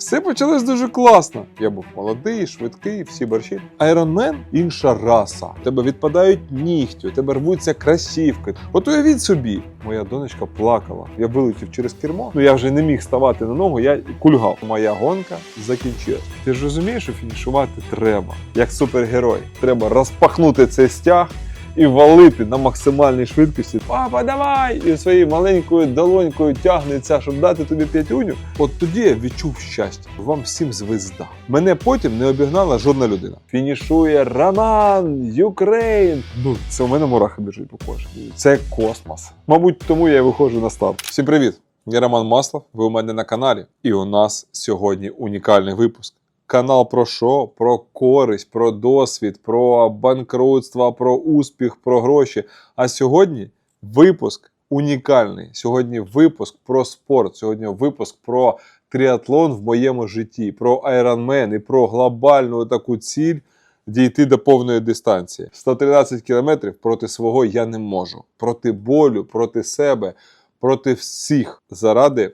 Все почалось дуже класно. Я був молодий, швидкий, всі борщі. Айронмен інша раса. Тебе відпадають нігті, тебе рвуться красівки. От уявіть собі, моя донечка плакала. Я вилетів через кермо. Ну я вже не міг ставати на ногу, я кульгав. Моя гонка закінчилась. Ти ж розумієш, що фінішувати треба. Як супергерой. Треба розпахнути цей стяг і валити на максимальній швидкості. Папа, давай! І своєю маленькою долонькою тягнеться, щоб дати тобі п'ятюню. От тоді я відчув щастя. Вам всім звезда. Мене потім не обігнала жодна людина. Фінішує Роман, Юкрейн. Ну, це у мене мурахи біжить по кожі. Це космос. Мабуть, тому я і виходжу на старт. Всім привіт! Я Роман Маслов, ви у мене на каналі, і у нас сьогодні унікальний випуск. Канал про що? Про користь, про досвід, про банкрутство, про успіх, про гроші. А сьогодні випуск унікальний. Сьогодні випуск про спорт. Сьогодні випуск про тріатлон в моєму житті, про айронмен і про глобальну таку ціль дійти до повної дистанції. 113 кілометрів проти свого я не можу. Проти болю, проти себе, проти всіх заради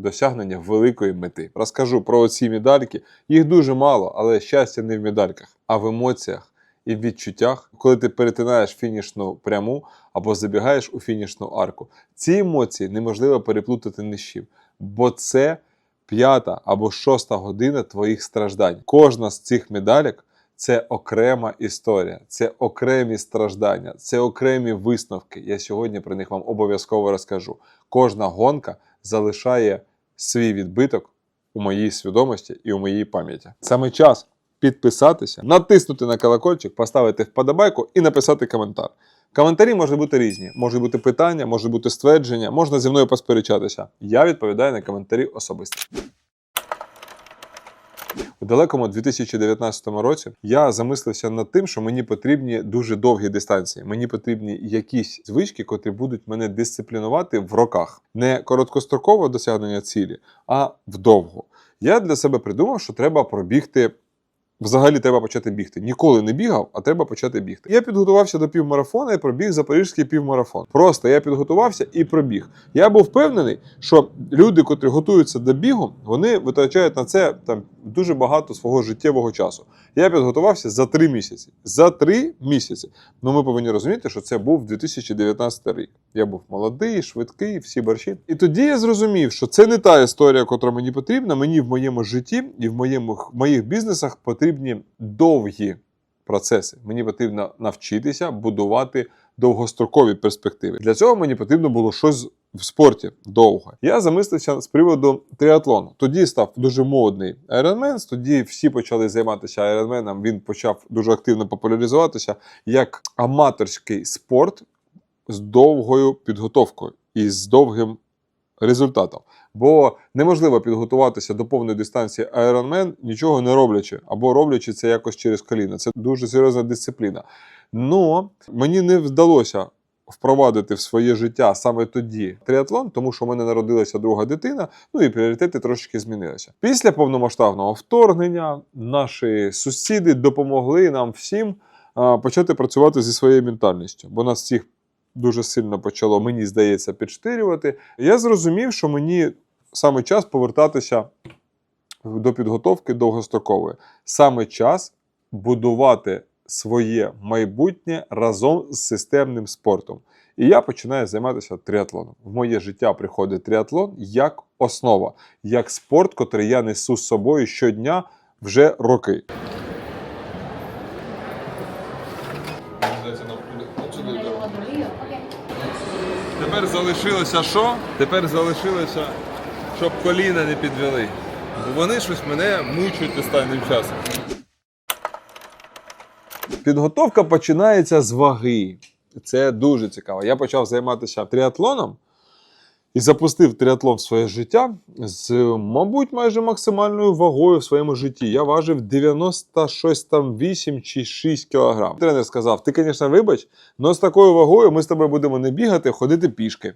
досягнення великої мети. Розкажу про ці медальки. Їх дуже мало, але щастя не в медальках, а в емоціях і в відчуттях, коли ти перетинаєш фінішну пряму або забігаєш у фінішну арку. Ці емоції неможливо переплутати ні з чим, бо це п'ята або шоста година твоїх страждань. Кожна з цих медалек. Це окрема історія, це окремі страждання, це окремі висновки. Я сьогодні про них вам обов'язково розкажу. Кожна гонка залишає свій відбиток у моїй свідомості і у моїй пам'яті. Саме час підписатися, натиснути на колокольчик, поставити вподобайку і написати коментар. Коментарі можуть бути різні, можуть бути питання, можуть бути ствердження, можна зі мною посперечатися. Я відповідаю на коментарі особисто. У далекому 2019 році я замислився над тим, що мені потрібні дуже довгі дистанції. Мені потрібні якісь звички, котрі будуть мене дисциплінувати в роках. Не короткострокове досягнення цілі, а вдовго. Я для себе придумав, що треба пробігти. Взагалі треба почати бігти. Ніколи не бігав, а треба почати бігти. Я підготувався до півмарафону і пробіг запорізький півмарафон. Просто я підготувався і пробіг. Я був впевнений, що люди, котрі готуються до бігу, вони витрачають на це там дуже багато свого життєвого часу. Я підготувався за три місяці. За три місяці. Ну ми повинні розуміти, що це був 2019 рік. Я був молодий, швидкий, всі борщі. І тоді я зрозумів, що це не та історія, котра мені потрібна. Мені в моєму житті і в моєму, в моїх бізнесах потрібні довгі процеси. Мені потрібно навчитися будувати довгострокові перспективи. Для цього мені потрібно було щось в спорті довго. Я замислився з приводу тріатлону. Тоді став дуже модний Ironman, тоді всі почали займатися Ironman, Він почав дуже активно популяризуватися як аматорський спорт з довгою підготовкою і з довгим результатом. Бо неможливо підготуватися до повної дистанції Ironman, нічого не роблячи, або роблячи це якось через коліна. Це дуже серйозна дисципліна. Но мені не вдалося впровадити в своє життя саме тоді тріатлон, тому що в мене народилася друга дитина, ну і пріоритети трошки змінилися. Після повномасштабного вторгнення наші сусіди допомогли нам всім почати працювати зі своєю ментальністю, бо нас всіх дуже сильно почало, мені здається, підштирювати. Я зрозумів, що мені саме час повертатися до підготовки довгострокової. Саме час будувати своє майбутнє разом з системним спортом. І я починаю займатися тріатлоном. В моє життя приходить тріатлон як основа, як спорт, котрий я несу з собою щодня вже роки. Тепер залишилося що? Тепер залишилося, щоб коліна не підвели. Бо вони щось мене мучують останнім часом. Підготовка починається з ваги. Це дуже цікаво. Я почав займатися тріатлоном і запустив тріатлон в своє життя з, мабуть, майже максимальною вагою в своєму житті. Я важив 98 чи 6 кг. Тренер сказав: ти, звісно, вибач, але з такою вагою ми з тобою будемо не бігати, ходити пішки.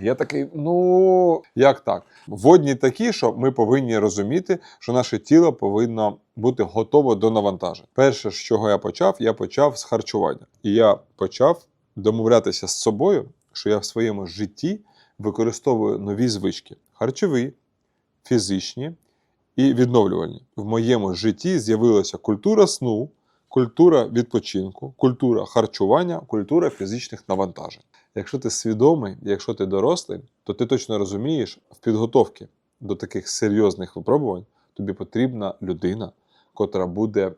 Я такий, ну як так? Водні такі, що ми повинні розуміти, що наше тіло повинно бути готове до навантажень. Перше, з чого я почав, я почав з харчування. І я почав домовлятися з собою, що я в своєму житті використовую нові звички: харчові, фізичні і відновлювальні. В моєму житті з'явилася культура сну, культура відпочинку, культура харчування, культура фізичних навантажень. Якщо ти свідомий, якщо ти дорослий, то ти точно розумієш в підготовці до таких серйозних випробувань тобі потрібна людина, котра буде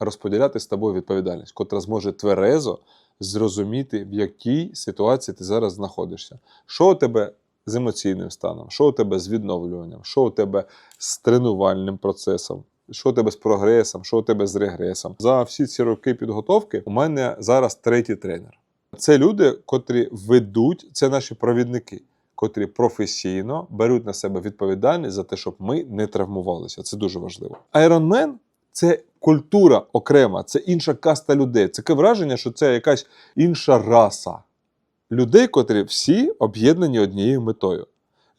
розподіляти з тобою відповідальність, котра зможе тверезо зрозуміти, в якій ситуації ти зараз знаходишся. Що у тебе з емоційним станом, що у тебе з відновлюванням, що у тебе з тренувальним процесом. Що у тебе з прогресом, що у тебе з регресом. За всі ці роки підготовки у мене зараз третій тренер. Це люди, котрі ведуть, це наші провідники, котрі професійно беруть на себе відповідальність за те, щоб ми не травмувалися. Це дуже важливо. Ironman – це культура окрема, це інша каста людей. Це таке враження, що це якась інша раса людей, котрі всі об'єднані однією метою.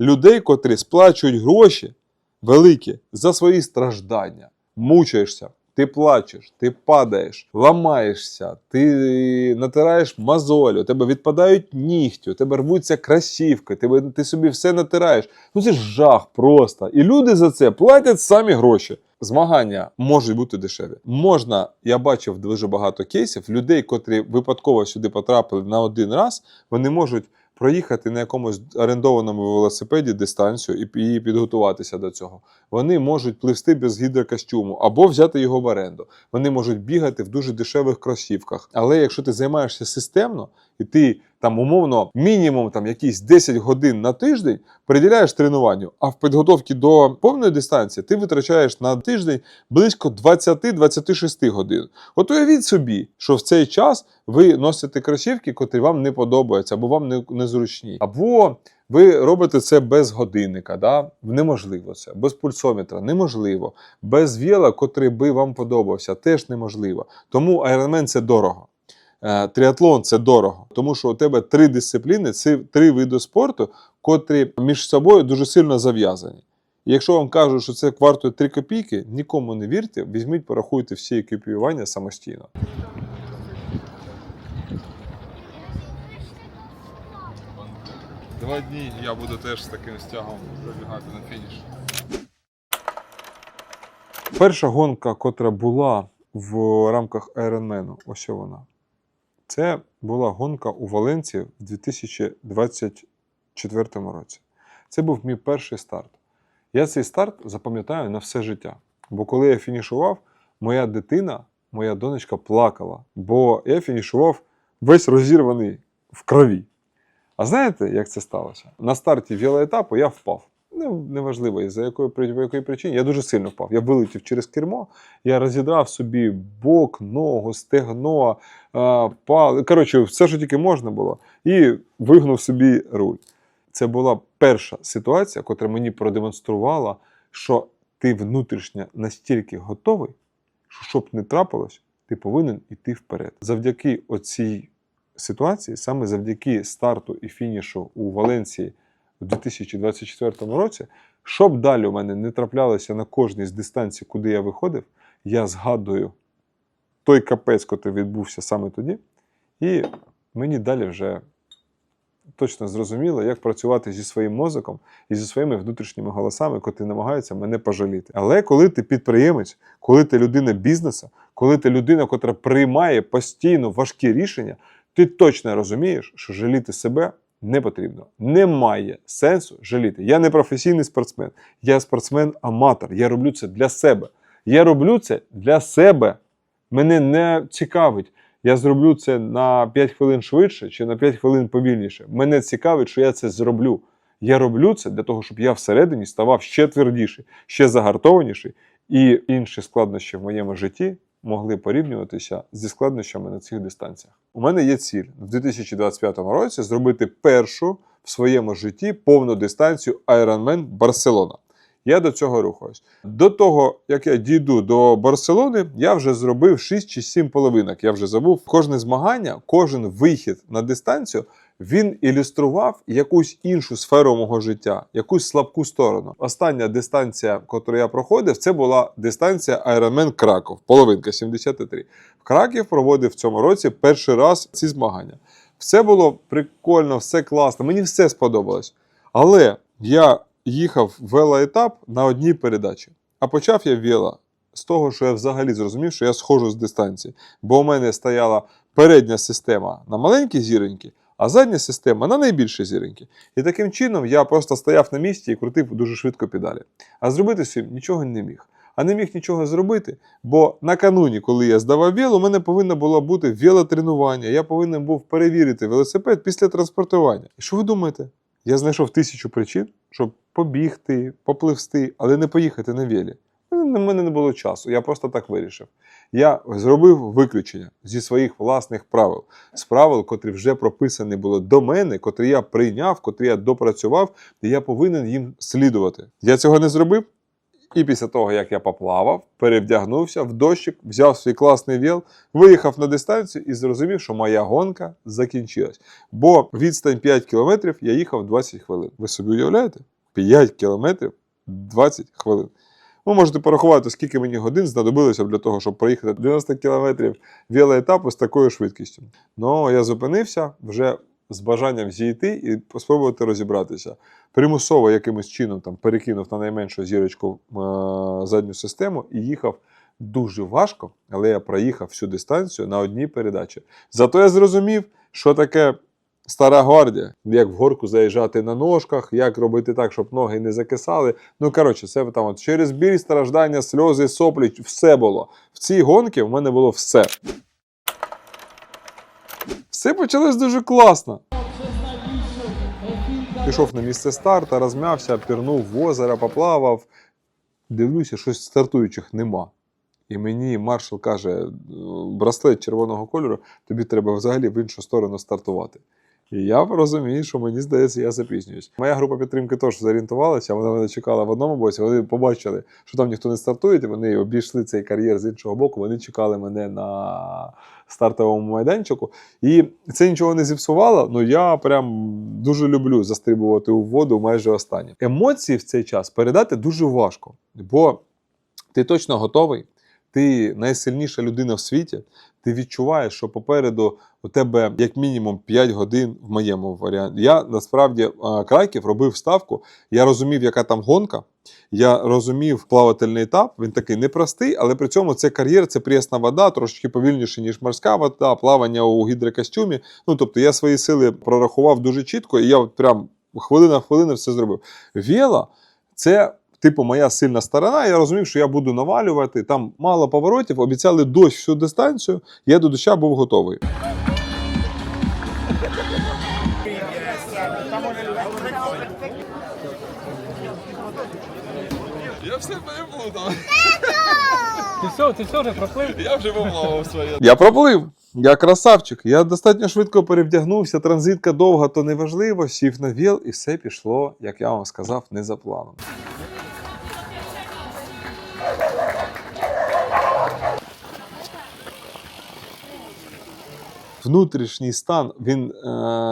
Людей, котрі сплачують гроші великі за свої страждання, мучаєшся. Ти плачеш, ти падаєш, ламаєшся, ти натираєш мозолі, у тебе відпадають нігті, у тебе рвуться красівки, тебе, ти собі все натираєш. Ну це ж жах просто. І люди за це платять самі гроші. Змагання можуть бути дешеві. Можна, я бачив дуже багато кейсів людей, котрі випадково сюди потрапили на один раз, вони можуть проїхати на якомусь орендованому велосипеді дистанцію і, підготуватися до цього. Вони можуть пливсти без гідрокостюму або взяти його в оренду. Вони можуть бігати в дуже дешевих кросівках. Але якщо ти займаєшся системно і ти там умовно мінімум там якісь 10 годин на тиждень приділяєш тренуванню, а в підготовці до повної дистанції ти витрачаєш на тиждень близько 20-26 годин. От уявіть собі, що в цей час ви носите кросівки, котрі вам не подобаються, або вам не, незручні, або ви робите це без годинника, да? неможливо це, без пульсометра неможливо, без віла, котрий би вам подобався, теж неможливо. Тому Ironman – це дорого. Е, Тріатлон це дорого, тому що у тебе три дисципліни, це три види спорту, котрі між собою дуже сильно зав'язані. І якщо вам кажуть, що це вартує 3 копійки, нікому не вірте, візьміть, порахуйте всі екіпіювання самостійно. Два дні я буду теж з таким стягом забігати на фініш. Перша гонка, котра була в рамках Ironman, ось вона. Це була гонка у Валенції в 2024 році. Це був мій перший старт. Я цей старт запам'ятаю на все життя. Бо коли я фінішував, моя дитина, моя донечка плакала, бо я фінішував весь розірваний в крові. А знаєте, як це сталося? На старті велоетапу я впав. Ну, неважливо, за якої, по якої причині. Я дуже сильно впав. Я вилетів через кермо, я розідрав собі бок, ногу, стегно, пал. Коротше, все, що тільки можна було, і вигнув собі руль. Це була перша ситуація, котра мені продемонструвала, що ти внутрішньо настільки готовий, що щоб не трапилось, ти повинен іти вперед. Завдяки оцій ситуації, саме завдяки старту і фінішу у Валенції у 2024 році, щоб далі у мене не траплялося на кожній з дистанцій, куди я виходив, я згадую той капець, який відбувся саме тоді, і мені далі вже точно зрозуміло, як працювати зі своїм мозоком і зі своїми внутрішніми голосами, котрі намагаються мене пожаліти. Але коли ти підприємець, коли ти людина бізнесу, коли ти людина, котра приймає постійно важкі рішення, ти точно розумієш, що жаліти себе не потрібно. Немає сенсу жаліти. Я не професійний спортсмен, я спортсмен-аматор. Я роблю це для себе. Я роблю це для себе. Мене не цікавить. Я зроблю це на 5 хвилин швидше чи на 5 хвилин повільніше. Мене цікавить, що я це зроблю. Я роблю це для того, щоб я всередині ставав ще твердіший, ще загартованіший, і інші складнощі в моєму житті могли порівнюватися зі складнощами на цих дистанціях. У мене є ціль в 2025 році зробити першу в своєму житті повну дистанцію Ironman Барселона. Я до цього рухаюсь. До того, як я дійду до Барселони, я вже зробив 6 чи 7 половинок. Я вже забув. Кожне змагання, кожен вихід на дистанцію він ілюстрував якусь іншу сферу мого життя, якусь слабку сторону. Остання дистанція, яку я проходив, це була дистанція Ironman Краков, половинка 73. В Краків проводив в цьому році перший раз ці змагання. Все було прикольно, все класно, мені все сподобалось. Але я їхав велоетап на одній передачі. А почав я віла з того, що я взагалі зрозумів, що я схожу з дистанції. Бо у мене стояла передня система на маленькі зіроньки, а задня система на найбільші зіроньки. І таким чином я просто стояв на місці і крутив дуже швидко педалі. А зробити цим нічого не міг. А не міг нічого зробити, бо накануні, коли я здавав віл, у мене повинно було бути велотренування. Я повинен був перевірити велосипед після транспортування. І що ви думаєте? Я знайшов тисячу причин, щоб побігти, попливсти, але не поїхати на велі. На мене не було часу, я просто так вирішив. Я зробив виключення зі своїх власних правил, з правил, котрі вже прописані були до мене, котрі я прийняв, котрі я допрацював, і я повинен їм слідувати. Я цього не зробив. І після того, як я поплавав, перевдягнувся в дощик, взяв свій класний віл, виїхав на дистанцію і зрозумів, що моя гонка закінчилась. Бо відстань 5 кілометрів я їхав 20 хвилин. Ви собі уявляєте? 5 кілометрів 20 хвилин. Ви можете порахувати, скільки мені годин знадобилося для того, щоб проїхати 90 кілометрів велоетапу з такою швидкістю. Ну, я зупинився вже з бажанням зійти і спробувати розібратися. Примусово якимось чином там перекинув на найменшу зірочку е- задню систему і їхав дуже важко, але я проїхав всю дистанцію на одній передачі. Зато я зрозумів, що таке стара гвардія, як в горку заїжджати на ножках, як робити так, щоб ноги не закисали. Ну, коротше, це там от через біль, страждання, сльози, соплі, все було. В цій гонці в мене було все. Все почалось дуже класно. Пішов на місце старта, розм'явся, пірнув в озеро, поплавав. Дивлюся, щось стартуючих нема. І мені маршал каже: браслет червоного кольору, тобі треба взагалі в іншу сторону стартувати. І я розумію, що мені здається, я запізнююсь. Моя група підтримки теж зорієнтувалася, вона мене чекала в одному боці. Вони побачили, що там ніхто не стартує, вони обійшли цей кар'єр з іншого боку. Вони чекали мене на стартовому майданчику. І це нічого не зіпсувало. Ну я прям дуже люблю застрибувати у воду майже останнє. Емоції в цей час передати дуже важко, бо ти точно готовий. Ти найсильніша людина в світі, ти відчуваєш, що попереду у тебе як мінімум 5 годин в моєму варіанті. Я насправді а, Краків робив ставку. Я розумів, яка там гонка. Я розумів плавательний етап. Він такий непростий, але при цьому це кар'єр, це прісна вода, трошечки повільніше, ніж морська вода, плавання у гідрокостюмі. Ну тобто я свої сили прорахував дуже чітко, і я от прям хвилина в хвилину все зробив. Віла це. Типу, моя сильна сторона, я розумів, що я буду навалювати. Там мало поворотів, обіцяли дощ всю дистанцію. Я до доща був готовий. Я все переплутав. Ти все, ти все вже проплив? Я вже поплавав своє. Я проплив. Я красавчик. Я достатньо швидко перевдягнувся. Транзитка довга, то неважливо. Сів на віл, і все пішло, як я вам сказав, не за планом. Внутрішній стан він е,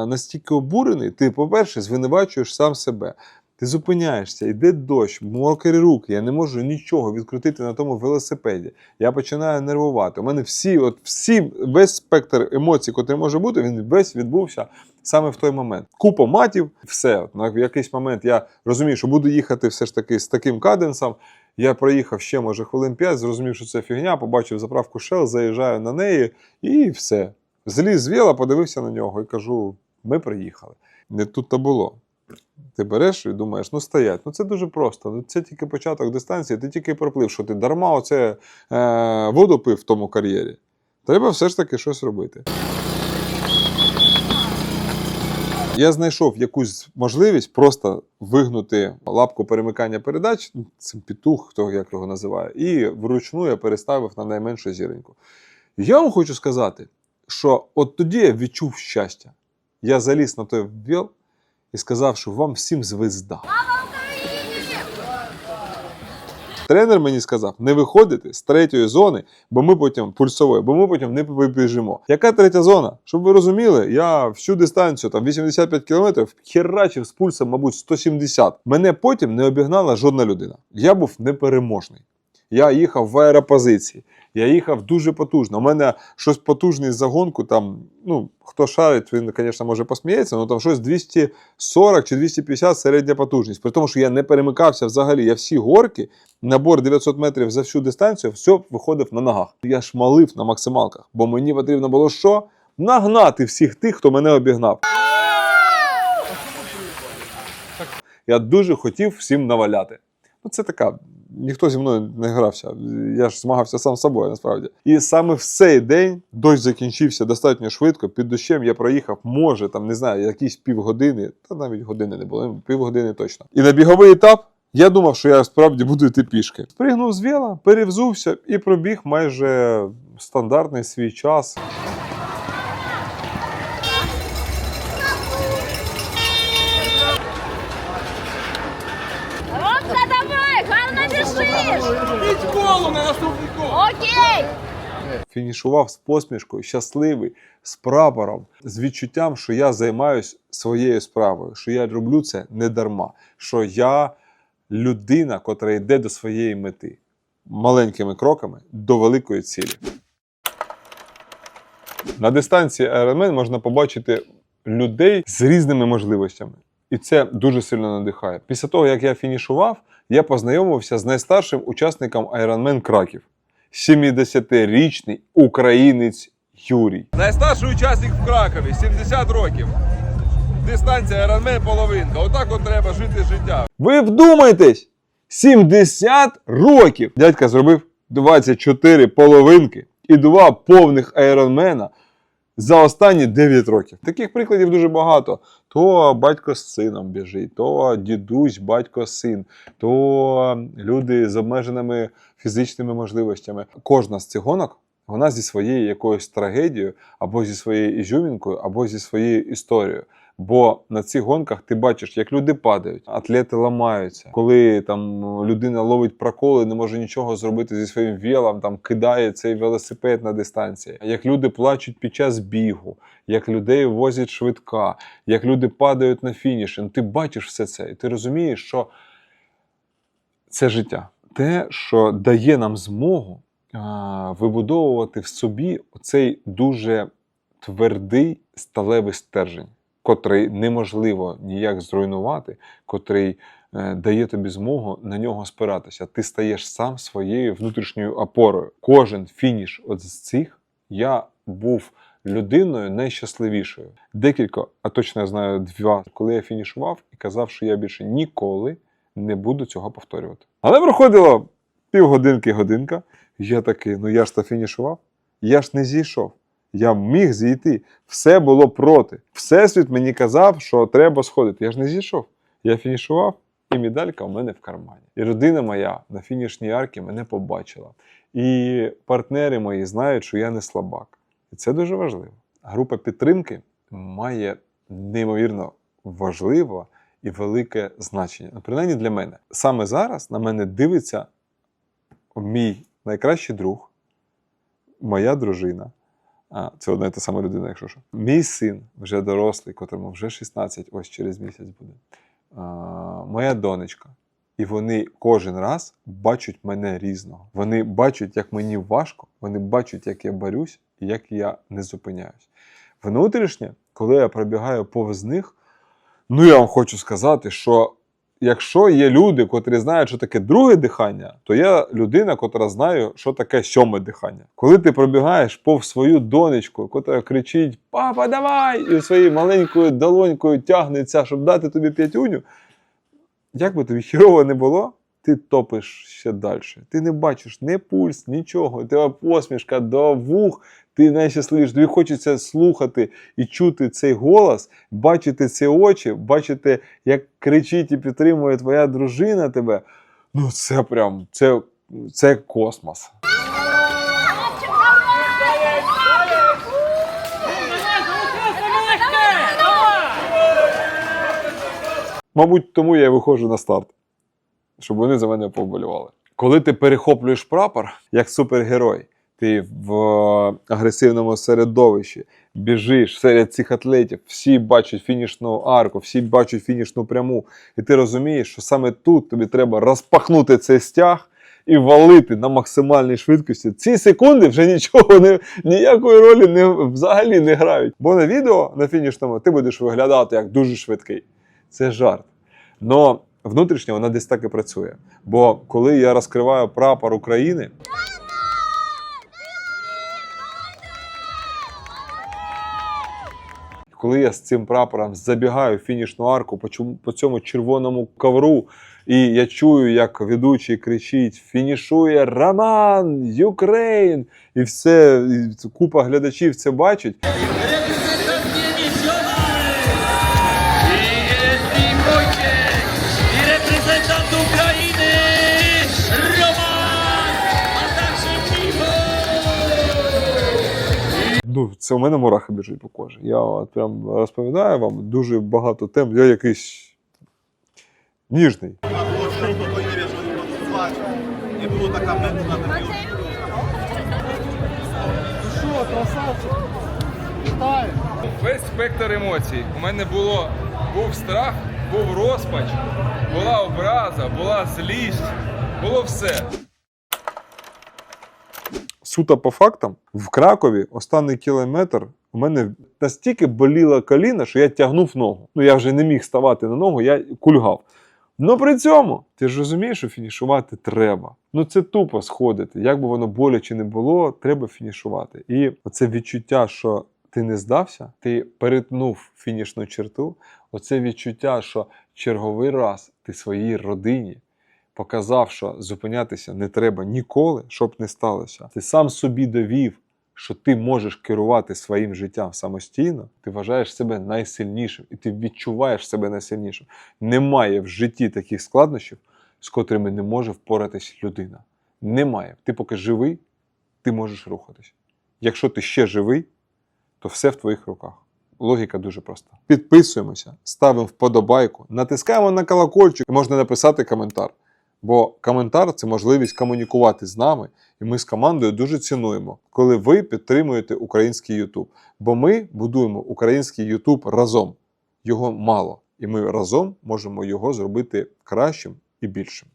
настільки обурений, ти, по-перше, звинувачуєш сам себе. Ти зупиняєшся, йде дощ, мокрі руки, я не можу нічого відкрутити на тому велосипеді. Я починаю нервувати. У мене всі, от всі, весь спектр емоцій, який може бути, він весь відбувся саме в той момент. Купа матів, все. От, на якийсь момент я розумію, що буду їхати все ж таки з таким каденсом. Я проїхав ще, може, хвилин 5, зрозумів, що це фігня, побачив заправку Shell, заїжджаю на неї і все. Зліз з віла, подивився на нього і кажу: ми приїхали. Не тут то було. Ти береш і думаєш, ну стоять, ну це дуже просто. Ну це тільки початок дистанції, ти тільки проплив, що ти дарма оце е, воду пив в тому кар'єрі. Треба все ж таки щось робити. Я знайшов якусь можливість просто вигнути лапку перемикання передач, це петух, хто як його називає, і вручну я переставив на найменшу зіроньку. Я вам хочу сказати, що от тоді я відчув щастя. Я заліз на той віл і сказав, що вам всім звезда. Тренер мені сказав не виходити з третьої зони, бо ми потім пульсової, бо ми потім не вибіжимо. Яка третя зона? Щоб ви розуміли, я всю дистанцію, там 85 кілометрів, херачив з пульсом, мабуть, 170. Мене потім не обігнала жодна людина. Я був непереможний. Я їхав в аеропозиції. Я їхав дуже потужно. У мене щось потужний загонку, там, ну, хто шарить, він, звісно, може посміється, але там щось 240 чи 250 середня потужність. При тому, що я не перемикався взагалі. Я всі горки, набор 900 метрів за всю дистанцію, все виходив на ногах. Я шмалив на максималках, бо мені потрібно було що? Нагнати всіх тих, хто мене обігнав. Я дуже хотів всім наваляти. Ну, це така. Ніхто зі мною не грався. Я ж змагався сам з собою, насправді. І саме в цей день дощ закінчився достатньо швидко. Під дощем я проїхав, може, там не знаю, якісь півгодини, та навіть години не було, півгодини точно. І на біговий етап я думав, що я справді буду йти пішки. Спригнув з віла, перевзувся і пробіг майже стандартний свій час. Ромка, давай, гарно біжиш! Окей! Фінішував з посмішкою, щасливий, з прапором, з відчуттям, що я займаюся своєю справою, що я роблю це не дарма, що я людина, котра йде до своєї мети маленькими кроками до великої цілі. На дистанції Ironman можна побачити людей з різними можливостями. І це дуже сильно надихає. Після того, як я фінішував, я познайомився з найстаршим учасником Ironman Краків. 70-річний українець Юрій. Найстарший учасник в Кракові, 70 років. Дистанція Ironman половинка. Отак от треба жити життя. Ви вдумайтесь! 70 років! Дядька зробив 24 половинки і два повних айронмена за останні 9 років. Таких прикладів дуже багато. То батько з сином біжить, то дідусь, батько син, то люди з обмеженими фізичними можливостями. Кожна з цих гонок вона зі своєю якоюсь трагедією, або зі своєю ізюмінкою, або зі своєю історією. Бо на цих гонках ти бачиш, як люди падають, атлети ламаються. Коли там людина ловить проколи, не може нічого зробити зі своїм велом, там кидає цей велосипед на дистанції. Як люди плачуть під час бігу, як людей возять швидка, як люди падають на фініші. Ну, ти бачиш все це, і ти розумієш, що це життя. Те, що дає нам змогу а, вибудовувати в собі цей дуже твердий сталевий стержень, котрий неможливо ніяк зруйнувати, котрий е, дає тобі змогу на нього спиратися. Ти стаєш сам своєю внутрішньою опорою. Кожен фініш от з цих я був людиною найщасливішою. Декілька, а точно я знаю два, коли я фінішував і казав, що я більше ніколи не буду цього повторювати. Але проходило півгодинки, годинка. Я такий, ну я ж то фінішував, я ж не зійшов. Я міг зійти. Все було проти. Всесвіт мені казав, що треба сходити. Я ж не зійшов. Я фінішував, і медалька у мене в кармані. І родина моя на фінішній арці мене побачила. І партнери мої знають, що я не слабак. І це дуже важливо. Група підтримки має неймовірно важливе і велике значення. Ну, принаймні для мене. Саме зараз на мене дивиться мій найкращий друг, моя дружина. А, це одна і та сама людина, якщо що. Мій син вже дорослий, котрому вже 16, ось через місяць буде. А, моя донечка. І вони кожен раз бачать мене різного. Вони бачать, як мені важко, вони бачать, як я борюсь і як я не зупиняюсь. Внутрішнє, коли я пробігаю повз них, ну я вам хочу сказати, що якщо є люди, котрі знають, що таке друге дихання, то я людина, котра знає, що таке сьоме дихання. Коли ти пробігаєш повз свою донечку, котра кричить Папа, давай! і своєю маленькою долонькою тягнеться, щоб дати тобі п'ятюню, як би тобі хірово не було, ти топиш ще далі. Ти не бачиш ні пульс, нічого. Тебе посмішка до вух, ти найщасливіший. Тобі хочеться слухати і чути цей голос, бачити ці очі, бачити, як кричить і підтримує твоя дружина тебе. Ну, це прям це, це космос. Мабуть, тому я виходжу на старт, щоб вони за мене повболівали. Коли ти перехоплюєш прапор як супергерой, ти в е, агресивному середовищі біжиш серед цих атлетів, всі бачать фінішну арку, всі бачать фінішну пряму, і ти розумієш, що саме тут тобі треба розпахнути цей стяг і валити на максимальній швидкості. Ці секунди вже нічого не ніякої ролі не взагалі не грають. Бо на відео на фінішному ти будеш виглядати як дуже швидкий. Це жарт. Но внутрішньо вона десь так і працює. Бо коли я розкриваю прапор України. Коли я з цим прапором забігаю в фінішну арку по чому- по цьому червоному ковру, і я чую, як ведучий кричить: фінішує Роман, Юкрейн! І все, і купа глядачів це бачить. Це у мене мурахи біжуть по кожі. Я от прям розповідаю вам дуже багато тем. Я якийсь ніжний. Весь спектр емоцій. У мене було був страх, був розпач, була образа, була злість, було все. Суто по фактам, в Кракові останній кілометр у мене настільки боліла коліна, що я тягнув ногу. Ну я вже не міг ставати на ногу, я кульгав. Ну при цьому ти ж розумієш, що фінішувати треба. Ну це тупо сходити. Як би воно боляче не було, треба фінішувати. І оце відчуття, що ти не здався, ти перетнув фінішну черту. Оце відчуття, що черговий раз ти своїй родині показав, що зупинятися не треба ніколи, щоб не сталося. Ти сам собі довів, що ти можеш керувати своїм життям самостійно, ти вважаєш себе найсильнішим, і ти відчуваєш себе найсильнішим. Немає в житті таких складнощів, з котрими не може впоратись людина. Немає. Ти поки живий, ти можеш рухатись. Якщо ти ще живий, то все в твоїх руках. Логіка дуже проста. Підписуємося, ставимо вподобайку, натискаємо на колокольчик і можна написати коментар. Бо коментар це можливість комунікувати з нами, і ми з командою дуже цінуємо, коли ви підтримуєте український YouTube. Бо ми будуємо український YouTube разом. Його мало, і ми разом можемо його зробити кращим і більшим.